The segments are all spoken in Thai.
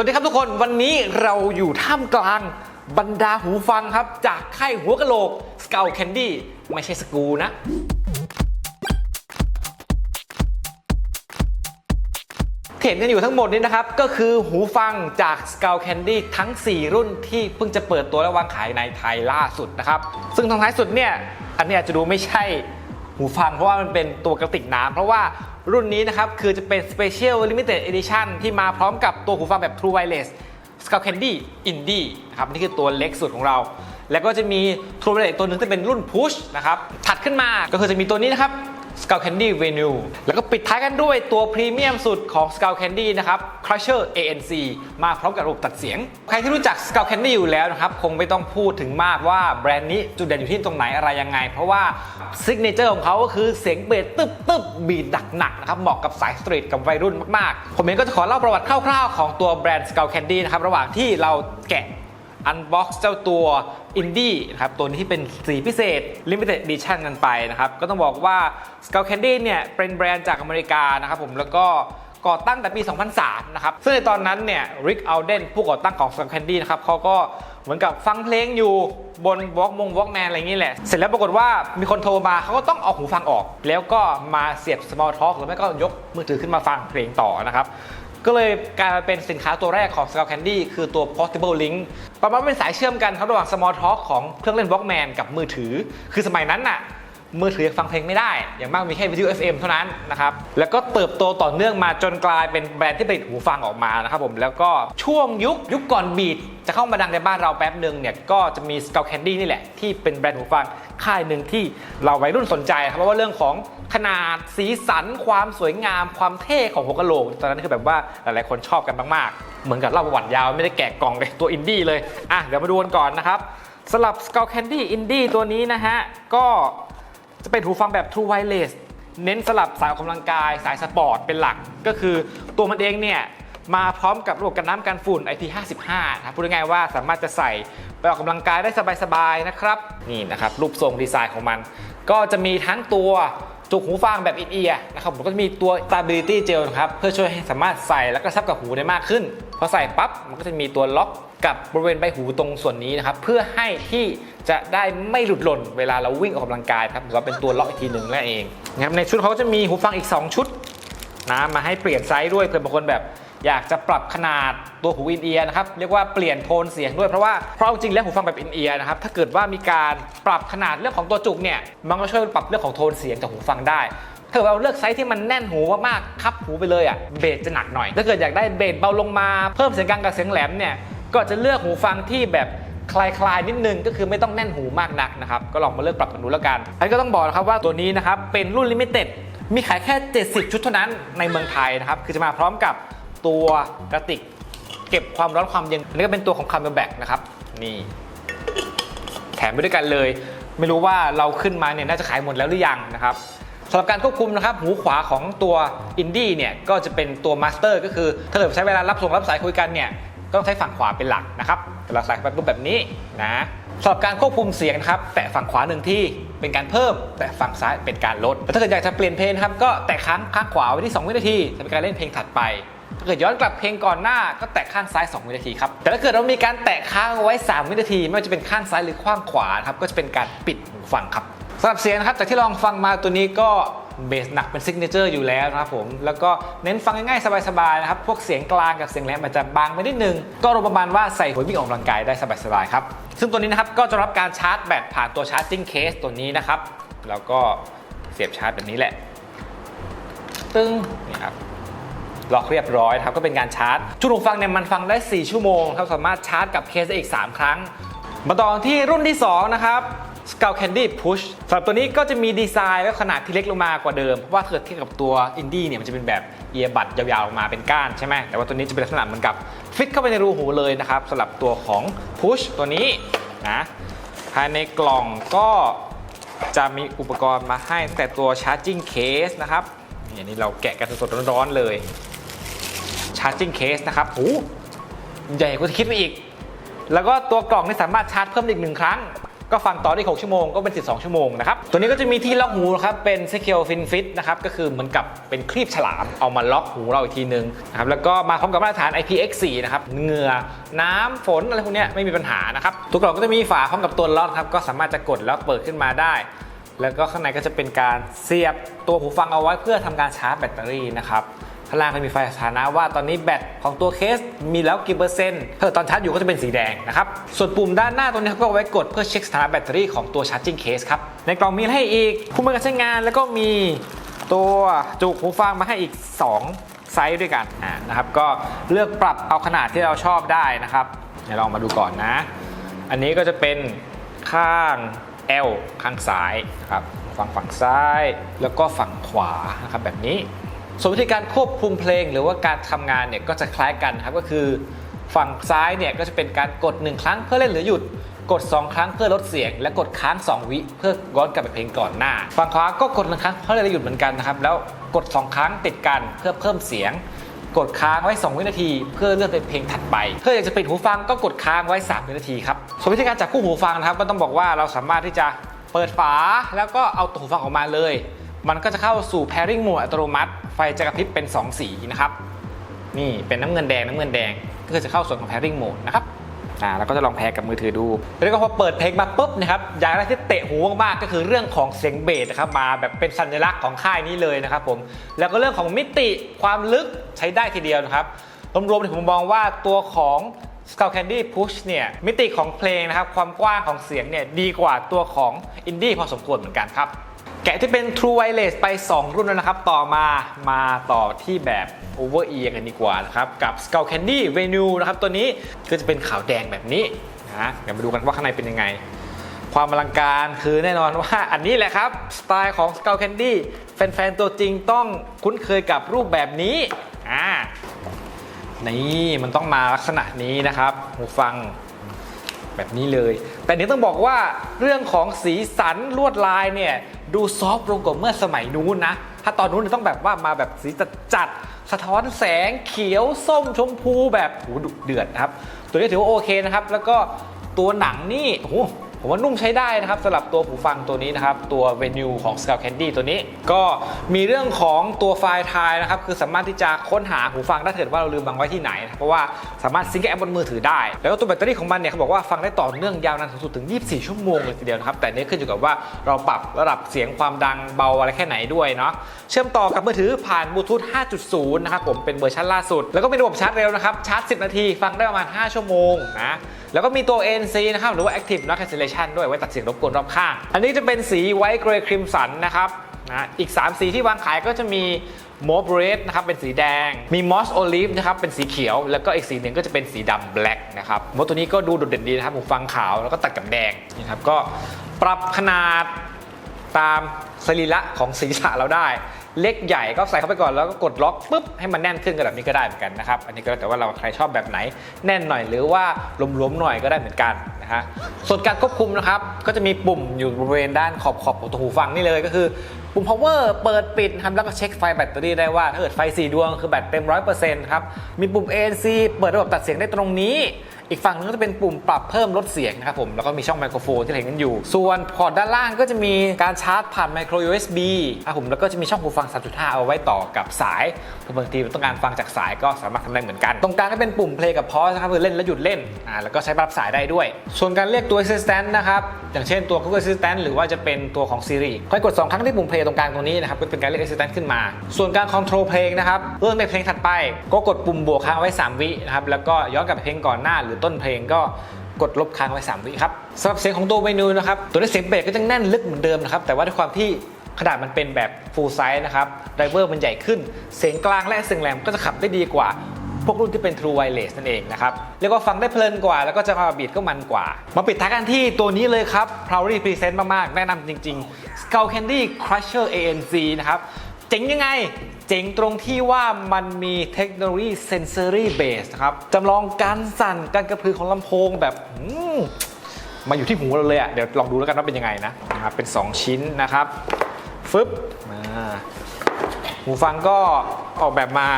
วัสดีครับทุกคนวันนี้เราอยู่ท่ามกลางบรรดาหูฟังครับ จากค่ายหัวกะโหลก s c u l Candy ไม่ใช่สกูนะเห็นกันอยู่ทั้งหมดนี้นะครับ ก็คือหูฟังจาก s c u l Candy ทั้ง 4 รุ่นที่เพิ่งจะเปิดตัวและวางขายในไทยล่าสุดนะครับ ซึ่งทางท้ายสุดเนี่ย อันนี้อาจจะดูไม่ใช่หูฟังเพราะว่ามันเป็นตัวกระติกน้ำเพราะว่า รุ่นนี้นะครับคือจะเป็น Special Limited Edition ที่มาพร้อมกับตัวหูฟังแบบ True Wireless s c a l Candy Indie นะครับนี่คือตัวเล็กสุดของเรา แล้วก็จะมี True Wireless ตัวหนึ่งที่เป็นรุ่น Push นะครับถัดขึ้นมาก็คือจะมีตัวนี้นะครับ c u l Candy Venue แล้วก็ปิดท้ายกันด้วยตัวพรีเมียมสุดของ s c u l Candy นะครับ Crusher ANC มาพร้อมกับระบบตัดเสียง ใครที่รู้จัก s c u l Candy อยู่แล้วนะครับ คงไม่ต้องพูดถึงมากว่าแบรนด์นี้จุดเด่นอยู่ที่ตรงไหนอะไรยังไง เพราะว่าซิกเนเจอร์ของเขาก็คือเสียงเบสตึ๊บตึบบีดหนักๆนะครับเหมาะกับสายสตรีทกับวัยรุ่นมากๆ ผมเองก็จะขอเล่าประวัติคร่าวๆ ของตัวแบรนด์ s c u l Candy นะครับระหว่างที่เราแกะ อันบ็อกซ์เจ้าตัวอินดี้นะครับตัวนี้ที่เป็นสีพิเศษ Limited Edition กันไปนะครับ ก็ต้องบอกว่า s c u l Candy เนี่ยเป็นแบรนด์จากอเมริกานะครับผมแล้วก็ก่อตั้งแต่ปี 2003 นะครับ ซึ่งในตอนนั้นเนี่ยริกอัลเดนผู้ก่อตั้งของ s c u l Candy นะครับเขาก็เหมือนกับฟังเพลงอยู่บนวอล์กมงวอล์กแมนอะไรอย่างนี้แหละ เสร็จแล้วปรากฏว่ามีคนโทรมาเขาก็ต้องเอาหูฟังออก แล้วก็มาเสียบ small talk หรือไม่ก็ยกมือถือขึ้นมาฟังเพลงต่อนะครับก็เลยกลายมาเป็นสินค้าตัวแรกของ s c u l Candy คือตัว Portable Link ประมาณเป็นสายเชื่อมกันครับระหว่าง Small Talk ของเครื่องเล่น Walkman กับมือถือ คือสมัยนั้นน่ะ มือถือยังฟังเพลงไม่ได้ อย่างมากมีแค่วิทยุ FM เท่านั้นนะครับ แล้วก็เติบโตต่อเนื่องมาจนกลายเป็นแบรนด์ที่ผลิตหูฟังออกมานะครับผม แล้วก็ช่วงยุคยุคก่อนบีทจะเข้ามาดังในบ้านเราแป๊บหนึ่งเนี่ย ก็จะมี s c u l Candy นี่แหละ ที่เป็นแบรนด์หูฟังค่ายหนึ่งที่เราวัยรุ่นสนใจครับเพราะว่าเรื่องของขนาดสีสัน ความสวยงาม ความเท่ของหัวกะโหลกตอนนั้นคือแบบว่าหลายๆคนชอบกันมากๆ เหมือนกับเล่าประวัติยาวไม่ได้แกะกล่องเลยตัวอินดี้เลยอะเดี๋ยวมาดูกันก่อนนะครับสำหรับ s c u l Candy Indie ตัวนี้นะฮะก็ จะเป็นหูฟังแบบ True Wireless เน้นสลับสายออกกำลังกายสายสปอร์ตเป็นหลัก ก็คือตัวมันเองเนี่ยมาพร้อมกับระบบกันน้ำกันฝุ่น IP55 นะครับพูดง่ายๆว่าสามารถจะใส่ไปออกกำลังกายได้สบายๆนะครับ นี่นะครับ รูปทรงดีไซน์ของมัน ก็จะมีทั้งตัว จุกหูฟังแบบอินเอียร์นะครับผมก็จะมีตัว stability gel นะครับเพื่อช่วยให้สามารถใส่แล้วก็ซับกับหูได้มากขึ้น พอใส่ปั๊บมันก็จะมีตัวล็อกกับบริเวณใบหูตรงส่วนนี้นะครับเพื่อให้ที่จะได้ไม่หลุดหล่นเวลาเราวิ่งออกกำลังกายครับถือว่าเป็นตัวล็อกอีกทีหนึ่งนั่นเองนะครับในชุดเขาจะมีหูฟังอีก 2 ชุด นะมาให้เปลี่ยนไซส์ด้วยเผื่อบางคนแบบอยากจะปรับขนาดตัวหูอินเอียร์นะครับเรียกว่าเปลี่ยนโทนเสียงด้วยเพราะว่าเพราะจริงแล้วหูฟังแบบอินเอียร์นะครับถ้าเกิดว่ามีการปรับขนาดเรื่องของตัวจุกเนี่ยมันก็ช่วยปรับเรื่องของโทนเสียงจากหูฟังได้ถ้าเราเลือกไซส์ที่มันแน่นหูมากๆคับหูไปเลยอะเบสจะหนักหน่อยถ้าเกิดอยากได้เบสเบาลงมาเพิ่มเสียงกลางกับเสียงแหลมเนี่ยก็จะเลือกหูฟังที่แบบคลายๆนิดนึงก็คือไม่ต้องแน่นหูมากนักนะครับก็ลองมาเลือกปรับกันดูแล้วกันอันก็ต้องบอกนะครับว่าตัวนี้นะครับเป็นรุ่นลิมิเต็ด มีขายแค่ 70 ชุดเท่านั้นในเมืองไทยนะครับ คือจะมาพร้อมกับตัวกระติก เก็บความร้อนความเย็นนนี้ก็เป็นตัวของคัมเบอร์แบกนะครับ นี่ แถมไปด้วยกันเลย ไม่รู้ว่าเราขึ้นมาเนี่ยน่าจะขายหมดแล้วหรือยังนะครับสำหรับการควบคุมนะครับหูขวาของตัวอินดี้เนี่ยก็จะเป็นตัวมาสเตอร์ก็คือถ้าเกิดใช้เวลารับส่งรับสายคุยกันเนี่ยก็ต้องใช้ฝั่งขวาเป็นหลักนะครับเวลาสายไปรูปแบบนี้นะ สำหรับการควบคุมเสียงนะครับ แตะฝั่งขวาหนึ่งที่เป็นการเพิ่ม แต่ฝั่งซ้ายเป็นการลดแต่ถ้าเกิดอยากจะเปลี่ยนเพลงครับก็แตะค้างข้างขวาไว้ที่ 2 วินาทีจะเป็นการเล่นเพลงถัดไป ถ้าเกิดย้อนกลับเพลงก่อนหน้าก็แตะข้างซ้าย 2 วินาทีครับแต่ถ้าเกิดเรามีการแตะค้างไว้ 3 วินาที ไม่ว่าจะเป็นข้างซ้ายหรือข้างขวาครับก็จะเป็นการปิดหูฟังครับสำหรับเสียงนะครับจากที่ลองฟังมาตัวนี้ก็ เบสหนักเป็นซิกเนเจอร์อยู่แล้วนะครับผมแล้วก็เน้นฟังง่ายๆ สบายๆนะครับพวกเสียงกลางกับเสียงแหลมอาจจะบางไปนิดนึง ก็รวมประมาณว่าใส่หัววิ่งออกกำลังกายได้สบายๆครับซึ่งตัวนี้นะครับก็จะรับการชาร์จแบตผ่านตัวชาร์จิ่งเคสตัวนี้นะครับแล้วก็เสียบชาร์จแบบนี้แหละ ตึ้งนี่ครับล็อกเรียบร้อยครับก็เป็นการชาร์จ ชุดหูฟังเนี่ยมันฟังได้ 4 ชั่วโมงครับสามารถชาร์จกับเคสได้อีก 3 ครั้ง มาต่อที่รุ่นที่ 2 นะครับ s c u l Candy Push สำหรับตัวนี้ก็จะมีดีไซน์และขนาดที่เล็กลงมากว่าเดิม เพราะว่าเกิดเทียบกับตัวอินดี้เนี่ยมันจะเป็นแบบเอียบัดยาวๆมาเป็นก้านใช่ไหมแต่ว่าตัวนี้จะเป็นลักษณะเหมือนกับฟิตเข้าไปในรูหูเลยนะครับสำหรับตัวของ Push ตัวนี้นะภายในกล่องก็จะมีอุปกรณ์มาให้ตั้งแต่ตัว Charging Case นะครับนี่อันนี้เราแกะกันสดๆร้อนๆเลยชาร์จิ่งเคสนะครับโอ้ใหญ่กว่าที่คิดไปอีก แล้วก็ตัวกล่องนี่สามารถชาร์จเพิ่มอีกหนึ่งครั้ง ก็ฟังต่อได้6ชั่วโมงก็เป็น 12 ชั่วโมงนะครับ ตัวนี้ก็จะมีที่ล็อกหูครับเป็น Secure Fin Fit นะครับก็คือเหมือนกับเป็นครีบฉลามเอามาล็อกหูเราอีกทีนึงนะครับแล้วก็มาพร้อมกับมาตรฐาน IPX4 นะครับเหงื่อน้ำฝนอะไรพวกนี้ไม่มีปัญหานะครับตัวกล่องก็จะมีฝาพร้อมกับตัวล็อกครับก็สามารถจะกดแล้วเปิดขึ้นมาได้ แล้วก็ข้างในก็จะเป็นการเสียบตัวหูฟังเอาไว้เพื่อทำการชาร์จแบตเตอรี่นะครับ ข้างล่างก็มีไฟสถานะว่าตอนนี้แบตของตัวเคสมีแล้วกี่เปอร์เซ็นต์ถ้าตอนชาร์จอยู่ก็จะเป็นสีแดงนะครับ ส่วนปุ่มด้านหน้าตรงนี้ก็ไว้กดเพื่อเช็คสถานะแบตเตอรี่ของตัวชาร์จิ่งเคสครับ ในกล่องมีให้อีกคู่มือการใช้งานแล้วก็มีตัวจุกหูฟังมาให้อีก 2 ไซส์ด้วยกันนะครับ ก็เลือกปรับเอาขนาดที่เราชอบได้นะครับเดี๋ยวลองมาดูก่อนนะ อันนี้ก็จะเป็นข้าง L ข้างซ้ายนะครับฝั่งฝั่งซ้ายแล้วก็ฝั่งขวานะครับแบบนี้ ส่วนวิธีการควบคุมเพลงหรือว่าการทำงานเนี่ยก็จะคล้ายกันครับก็คือ ฝั่งซ้ายเนี่ยก็จะเป็นการกด 1 ครั้งเพื่อเล่นหรือหยุดกด 2 ครั้งเพื่อลดเสียง และกดค้าง 2 วิเพื่อย้อนกลับไปเพลงก่อนหน้า ฝั่งขวาก็กดหนึ่งครั้งเพื่อเล่นหรือหยุดเหมือนกันนะครับแล้วกด 2 ครั้งติดกันเพื่อเพิ่มเสียง กดค้างไว้ 2 วินาที เพื่อเลื่อนไปเพลงถัดไปเพื่ออยากจะปิดหูฟังก็กดค้างไว้ 3 วินาทีครับส่วนวิธีการจับคู่หูฟังนะครับก็ต้องบอกว่าเราสามารถที่จะเปิดฝาแล้วก็เอาตัวหูฟังออกมาเลย มันก็จะเข้าสู่ pairing mode อัตโนมัติ ไฟจะกระพริบเป็น 2 สีนะครับ นี่เป็นน้ำเงินแดงน้ำเงินแดง ก็คือจะเข้าส่วนของ pairing mode นะครับอ่าแล้วก็จะลองแพรกับมือถือดู แล้วก็พอเปิดเพลงมาปุ๊บนะครับอย่างแรกที่เตะหูมากๆก็คือเรื่องของเสียงเบสนะครับมาแบบเป็นสัญลักษณ์ของค่ายนี้เลยนะครับผมแล้วก็เรื่องของมิติความลึกใช้ได้ทีเดียวนะครับรวมๆที่ผมมองว่าตัวของ Skull Candy Push เนี่ยมิติของเพลงนะครับความกว้างของเสียงเนี่ยดีกว่าตัวของอินดี้พอสมควรเหมือนกันครับ แกะที่เป็น True Wireless ไป 2 รุ่นแล้วนะครับ ต่อมามาต่อที่แบบ Over Ear กันดีกว่านะครับ กับ Skull Candy Venue นะครับ ตัวนี้ก็จะเป็นขาวแดงแบบนี้นะเดี๋ยวมาดูกันว่าข้างในเป็นยังไง ความอลังการคือแน่นอนว่าอันนี้แหละครับ สไตล์ของ Skull Candy แฟนๆ ตัวจริงต้องคุ้นเคยกับรูปแบบนี้อ่านี่มันต้องมาลักษณะนี้นะครับหูฟัง แบบนี้เลย แต่เนี้ต้องบอกว่าเรื่องของสีสันลวดลายเนี่ยดูซอฟต์ลงกว่าเมื่อสมัยนู้นนะ ถ้าตอนนู้นต้องแบบว่ามาแบบสีจัดจัดสะท้อนแสงเขียวส้มชมพูแบบโหดุเดือดนะครับ ตัวนี้ถือว่าโอเคนะครับ แล้วก็ตัวหนังนี่โอ้โห ผมว่านุ่มใช้ได้นะครับสำหรับตัวหูฟังตัวนี้นะครับ ตัว Venue ของ Skull Candy ตัวนี้ ก็มีเรื่องของตัวไฟล์ไทล์นะครับ คือสามารถที่จะค้นหาหูฟังได้เถิดว่าเราลืมวางไว้ที่ไหนนะเพราะว่าสามารถซิงก์แอปบนมือถือได้ แล้วตัวแบตเตอรี่ของมันเนี่ยเขาบอกว่าฟังได้ต่อเนื่องยาวนานสูงสุดถึง 24 ชั่วโมงเลยทีเดียวนะครับ แต่นี่ขึ้นอยู่กับว่าเราปรับระดับเสียงความดังเบาอะไรแค่ไหนด้วยเนาะเชื่อมต่อกับมือถือผ่านบลูทูธ 5.0 นะครับผมเป็นเวอร์ชันล่าสุด แล้วก็มีระบบชาร์จเร็วนะครับชาร์จ 10 นาที ฟังได้ประมาณ 5 ชั่วโมงนะแล้วก็มีตัว ANC นะครับหรือว่า Active Noise Cancellation ด้วยไว้ตัดเสียงรบกวนรอบข้าง อันนี้จะเป็นสีไวท์เกรย์ครีมสันนะครับนะอีก 3 สีที่วางขายก็จะมี m o b r e d นะครับเป็นสีแดง มี Moss Olive นะครับเป็นสีเขียว แล้วก็อีกสีหนึ่งก็จะเป็นสีดำ black นะครับมดตัวนี้ก็ดูโดดเด่นดีนะครับหูฟังขาวแล้วก็ตัดกับแดงนะครับก็ปรับขนาดตามสรีระของศีรษะเราได้ เล็กใหญ่ก็ใส่เข้าไปก่อนแล้วก็กดล็อกปุ๊บให้มันแน่นขึ้นกันแบบนี้ก็ได้เหมือนกันนะครับ อันนี้ก็แล้วแต่ว่าเราใครชอบแบบไหน แน่นหน่อยหรือว่าหลวมๆหน่อยก็ได้เหมือนกันนะฮะส่วนการควบคุมนะครับก็จะมีปุ่มอยู่บริเวณด้านขอบขอบของตัวหูฟังนี่เลยก็คือปุ่ม power เปิดปิดนะครับแล้วก็เช็คไฟแบตเตอรี่ได้ว่าถ้าเกิดไฟ 4 ดวงคือแบตเต็ม 100%ครับมีปุ่ม ANC เปิดระบบตัดเสียงได้ตรงนี้ อีกฝั่งนึงก็จะเป็นปุ่มปรับเพิ่มลดเสียงนะครับผม แล้วก็มีช่องไมโครโฟนที่เห็นกันอยู่ ส่วนพอร์ตด้านล่างก็จะมีการชาร์จผ่านไมโคร USB นะครับผม แล้วก็จะมีช่องหูฟัง 3.5 เอาไว้ต่อกับสายบางทีเราต้องการฟังจากสายก็สามารถทำได้เหมือนกัน ตรงกลางก็เป็นปุ่ม play กับ pause นะครับคือเล่นแล้วหยุดเล่น อ่า แล้วก็ใช้รับสายได้ด้วย ส่วนการเรียกตัว assistant นะครับ อย่างเช่นตัว Google Assistant หรือว่าจะเป็นตัวของ Siri ค่อยกด 2 ครั้งที่ปุ่ม play ตรงกลางตรงนี้นะครับก็เป็นการเรียก assistant ขึ้นมา ส่วนการ control เพลงนะครับเริ่มในเพลงถัดไป ก็กดปุ่มบวกค้างไว้ 3 วินะครับแล้วก็ย้อนกลับไปเพลงก่อนหน้าหรือต้นเพลงก็กดลบค้างไว้ 3 วิครับสำหรับเสียงของตัวเมนูนะครับ ตัวเสียงเบสก็จะแน่นลึกเหมือนเดิมนะครับ แต่ว่าด้วยความที่ขนาดมันเป็นแบบ full size นะครับไดเวอร์มันใหญ่ขึ้น เสียงกลางและเสียงแหลมก็จะขับได้ดีกว่า พวกรุ่นที่เป็น True Wireless นั่นเองนะครับ เรียกว่าฟังได้เพลินกว่า แล้วก็จะความบีดก็มันกว่า มาปิดท้ายกันที่ตัวนี้เลยครับ Proudly Present มาก ๆ แนะนำจริง ๆ Skull Candy Crusher ANC นะครับ เจ๋งยังไง เจ๋งตรงที่ว่ามันมีเทคโนโลยี Sensory Base นะครับจำลองการสั่นการกระพือของลำโพงแบบมาอยู่ที่หูเราเลยอะ่ะเดี๋ยวลองดูแล้วกันว่าเป็นยังไงนะนะครับเป็น 2 ชิ้นนะครับฟึบมาหูฟังก็ออกแบบมา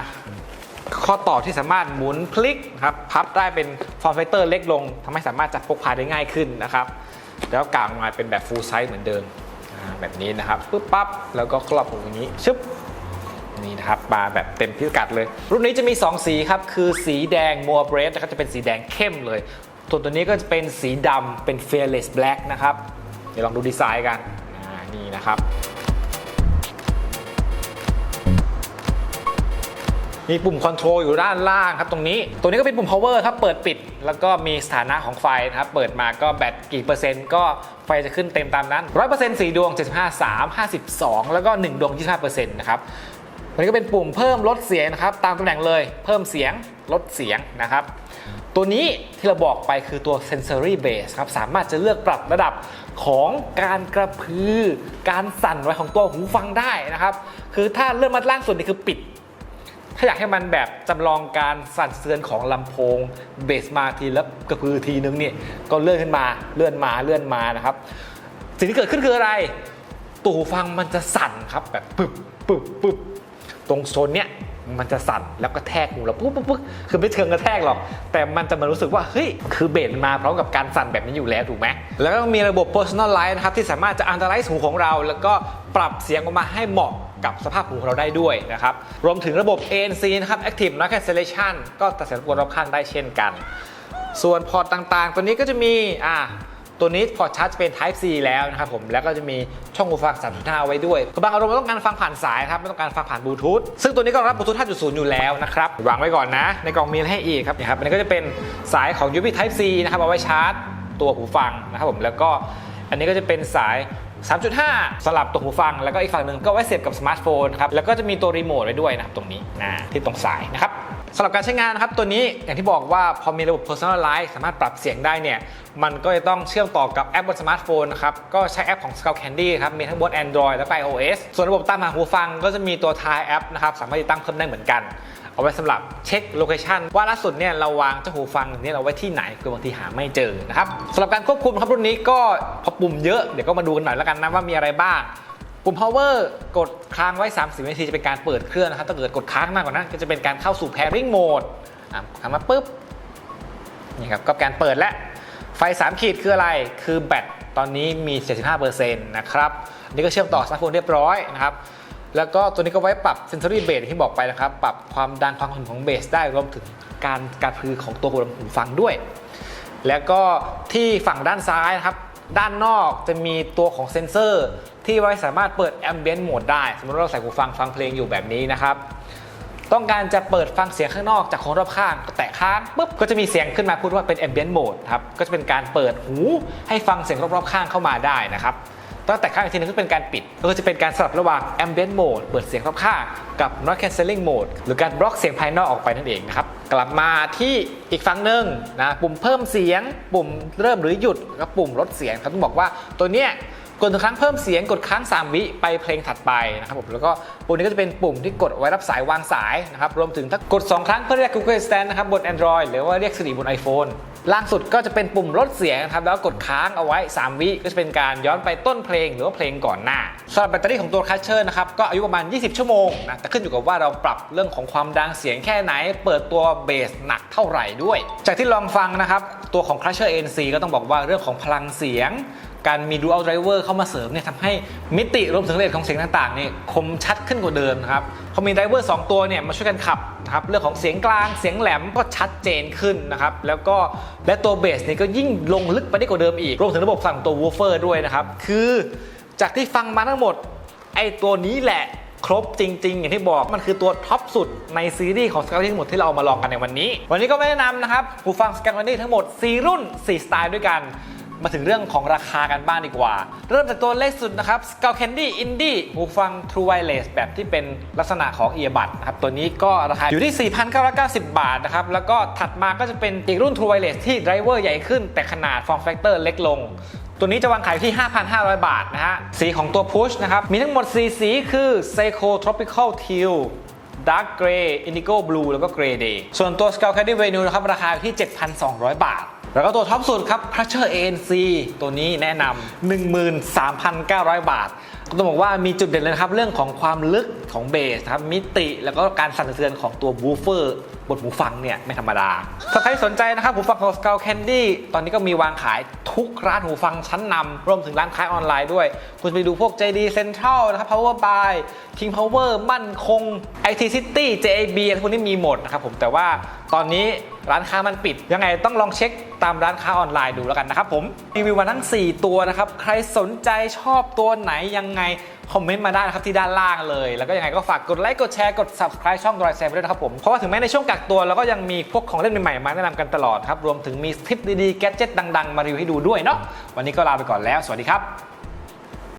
ข้อต่อที่สามารถหมุนพลิกครับพับได้เป็นฟอร์มไฟเตอร์เล็กลงทำให้สามารถจับพกพาได้ง่ายขึ้นนะครับ แล้วกางมาเป็นแบบฟูลไซส์เหมือนเดิม แบบนี้นะครับปึ๊บปั๊บแล้วก็ครอบตรงนี้ชึบนี่นะครับมาแบบเต็มพิกัดเลย รุ่นนี้จะมี 2 สีครับ คือสีแดง More b r e a d นะครับจะเป็นสีแดงเข้มเลยส่วนตัวนี้ก็จะเป็นสีดำเป็น Fearless Black นะครับ เดี๋ยวลองดูดีไซน์กันนี่นะครับ มีปุ่มคอนโทรลอยู่ด้านล่างครับตรงนี้ ตัวนี้ก็เป็นปุ่ม power ครับเปิดปิด แล้วก็มีสถานะของไฟนะครับเปิดมาก็แบตกี่เปอร์เซ็นต์ก็ไฟจะขึ้นเต็มตามนั้น 100% 4 ดวง 75 3 52 แล้วก็ 1 ดวง 25%นะครับตัวนี้ก็เป็นปุ่มเพิ่มลดเสียงนะครับตามตำแหน่งเลยเพิ่มเสียงลดเสียงนะครับ ตัวนี้ที่เราบอกไปคือตัว sensory base ครับสามารถจะเลือกปรับระดับของการกระพือ การสั่นไวของตัวหูฟังได้นะครับ คือถ้าเลื่อนมาล่างสุดนี่คือปิด ถ้าอยากให้มันแบบจำลองการสั่นสะเทือนของลำโพงเบสมาทีแล้วกระพือทีนึงเนี่ยก็เลื่อนขึ้นมาเลื่อนมาเลื่อนมานะครับ สิ่งที่เกิดขึ้นคืออะไรตัวหูฟังมันจะสั่นครับแบบปึ๊บปึ๊บปึ๊บตรงโซนเนี้ยมันจะสั่นแล้วก็แทกหูเราปุ๊บปุ๊บปุ๊บคือไม่เชิงกระแทกหรอก แต่มันจะมารู้สึกว่า เฮ้ย คือเบสมันมาพร้อมกับการสั่นแบบนี้อยู่แล้วถูกไหม แล้วก็มีระบบ personalize นะครับ ที่สามารถจะ analyze หูของเรา แล้วก็ปรับเสียงออกมาให้เหมาะ กับสภาพหูของเราได้ด้วยนะครับ รวมถึงระบบ ANC นะครับ active noise cancellation ก็ตัดเสียงรบกวนรอบข้างได้เช่นกัน ส่วนพอร์ตต่างๆ ตัวนี้ก็จะมีอ่าตัวนี้พอร์ตชาร์จเป็น Type C แล้วนะครับผม แล้วก็จะมีช่องหูฟัง 3.5เอาไว้ด้วยบางอารมณ์ต้องการฟังผ่านสายครับ ไม่ต้องการฟังผ่านบลูทูธ ซึ่งตัวนี้ก็รองรับบลูทูธ 5.0 อยู่แล้วนะครับ วางไว้ก่อนนะ ในกล่องมีให้อีกครับนี่ครับ อันนี้ก็จะเป็นสายของ USB Type C นะครับ เอาไว้ชาร์จตัวหูฟังนะครับผม แล้วก็อันนี้ก็จะเป็นสาย 3.5 สลับตัวหูฟัง แล้วก็อีกฝั่งหนึ่งก็ไว้เสียบกับสมาร์ทโฟนครับ แล้วก็จะมีตัวรีโมทไว้ด้วยนะครับตรงนี้นะที่ตรงสายนะครับสำหรับการใช้งานนะครับตัวนี้อย่างที่บอกว่าพอมีระบบ personalize สามารถปรับเสียงได้เนี่ยมันก็จะต้องเชื่อมต่อกับแอปบนสมาร์ทโฟนนะครับก็ใช้แอปของ Scout Candy ครับมีทั้งบน Android แล้วก็ iOS ส่วนระบบตามหาหูฟังก็จะมีตัว Thai App นะครับสามารถติดตั้งเพิ่มได้เหมือนกัน เอาไว้สำหรับเช็คโลเคชันว่าล่าสุดเนี่ยเราวางเจ้าหูฟังเนี่ยเราไว้ที่ไหนคือบางทีหาไม่เจอนะครับสำหรับการควบคุมครับรุ่นนี้ก็พอปุ่มเยอะเดี๋ยวก็มาดูกันหน่อยแล้วกันนะว่ามีอะไรบ้างปุ่ม power กดค้างไว้ 30วินาทีจะเป็นการเปิดเครื่องนะครับ ถ้าเกิดกดค้างมากกว่านั้นก็จะเป็นการเข้าสู่ pairing mode ทำมาปุ๊บ นี่ครับก็การเปิดและ ไฟ 3 ขีดคืออะไร คือแบตตอนนี้มี 75%นะครับนนี่ก็เชื่อมต่อสมาร์ทโฟนเรียบร้อยนะครับ แล้วก็ตัวนี้ก็ไว้ปรับ sensory bass ที่บอกไปนะครับ ปรับความดังความหึมของเบสได้รวมถึงการการพือของตัวหูฟังด้วย แล้วก็ที่ฝั่งด้านซ้ายนะครับ ด้านนอกจะมีตัวของเซนเซอร์ ที่ไว้สามารถเปิด ambient mode ได้ สมมติว่าเราใส่หูฟังฟังเพลงอยู่แบบนี้นะครับ ต้องการจะเปิดฟังเสียงข้างนอกจากคนรอบข้างก็แตะค้างปุ๊บก็จะมีเสียงขึ้นมาพูดว่าเป็น ambient mode ครับก็จะเป็นการเปิดหูให้ฟังเสียงรอบๆข้างเข้ามาได้นะครับ ตั้งแต่ข้างอีกทีนึงก็เป็นการปิด ก็จะเป็นการสลับระหว่าง ambient mode เปิดเสียงรอบข้างกับ noise cancelling mode หรือการบล็อกเสียงภายนอกออกไปนั่นเองนะครับ กลับมาที่อีกฝั่งหนึ่งนะปุ่มเพิ่มเสียง ปุ่มเริ่มหรือหยุดแล้วปุ่มลดเสียงครับต้องบอกว่าตัวเนี้ย กดหนึ่งครั้งเพิ่มเสียงกดค้าง 3 วิไปเพลงถัดไปนะครับผมแล้วก็ปุ่มนี้ก็จะเป็นปุ่มที่กดไว้รับสายวางสายนะครับรวมถึงถ้ากด 2 ครั้งเพื่อเรียก Google Assistant นะครับบน Android หรือว่าเรียก Siri บน iPhone ล่างสุดก็จะเป็นปุ่มลดเสียงนะครับแล้วกดค้างเอาไว้ 3 วิก็จะเป็นการย้อนไปต้นเพลงหรือว่าเพลงก่อนหน้าสำหรับแบตเตอรี่ของตัวคัชเชอร์นะครับก็อายุประมาณ 20 ชั่วโมงนะแต่ขึ้นอยู่กับว่าเราปรับเรื่องของความดังเสียงแค่ไหน เปิดตัวเบสหนักเท่าไหร่ด้วย จากที่ลองฟังนะครับตัวของ Crusher ANC ก็ต้องบอกว่าเรื่องของพลังเสียง การมี Dual Driver เข้ามาเสริมเนี่ยทำให้มิติรวมถึงเรทของเสียงต่างๆเนี่ยคมชัดขึ้นกว่าเดิมนะครับพอมี Driver 2ตัวเนี่ยมาช่วยกันขับนะครับเรื่องของเสียงกลางเสียงแหลมก็ชัดเจนขึ้นนะครับแล้วก็และตัวเบสเนี่ยก็ยิ่งลงลึกไปได้กว่าเดิมอีก รวมถึงระบบสั่งตัว Woofer ด้วยนะครับ คือจากที่ฟังมาทั้งหมดไอ้ตัวนี้แหละครบจริง ๆ อย่างที่บอกมันคือตัวท็อปสุดในซีรีส์ของ s c a l ทั้งหมดที่เราเอามาลองกันในวันนี้ วันนี้ก็ไม่แนะนำนะครับหูฟัง s c a l ทั้งหมด 4 รุ่น 4 สไตล์ด้วยกัน มาถึงเรื่องของราคากันบ้างดีกว่า เริ่มจากตัวเล็กสุดนะครับ Skull Candy Indie หูฟัง True Wireless แบบที่เป็นลักษณะของ Earbud นะครับ ตัวนี้ก็ราคาอยู่ที่ 4,990 บาทนะครับ แล้วก็ถัดมาก็จะเป็นอีกรุ่น True Wireless ที่ไดรเวอร์ใหญ่ขึ้น แต่ขนาด form factor เล็กลงตัวนี้จะวางขายที่ 5,500 บาทนะฮะ สีของตัว Push นะครับ มีทั้งหมด 4 สีคือ Seiko Tropical Teal Dark Gray Indigo Blue แล้วก็ Grey Day ส่วนตัว Skull Candy Venue นะครับ ราคาอยู่ที่ 7,200 บาท แล้วก็ตัวท็อปสุดครับ Pressure ANC ตัวนี้แนะนำ13,900 บาท ก็ต้องบอกว่ามีจุดเด่นเลยครับ เรื่องของความลึกของเบสครับมิติแล้วก็การสั่นสะเทือนของตัวบูฟเฟอร์ บนหูฟังเนี่ยไม่ธรรมดาถ้าใครสนใจนะครับหูฟังของ Skull Candy ตอนนี้ก็มีวางขายทุกร้านหูฟังชั้นนำรวมถึงร้านขายออนไลน์ด้วย คุณไปดูพวก JD Central นะครับ Power Buy King Power มั่นคง IT City JAB อะไรพวกนี้มีหมดนะครับผมแต่ว่าตอนนี้ร้านค้ามันปิด ยังไงต้องลองเช็คตามร้านค้าออนไลน์ดูแล้วกันนะครับผมรีวิวมาทั้ง 4 ตัวนะครับ ใครสนใจชอบตัวไหนยังไง คอมเมนต์มาได้นะครับที่ด้านล่างเลย แล้วก็ยังไงก็ฝากกดไลค์กดแชร์กด subscribe ช่องดอยแซมด้วยนะครับผมเพราะว่าถึงแม้ในช่วงกักตัวเราก็ยังมีพวกของเล่นใหม่ๆมาแนะนำกันตลอดครับรวมถึงมีทิปดีๆแกดเจ็ตดัง ๆ มารีวิวให้ดูด้วยเนาะวันนี้ก็ลาไปก่อนแล้ว สวัสดีครับ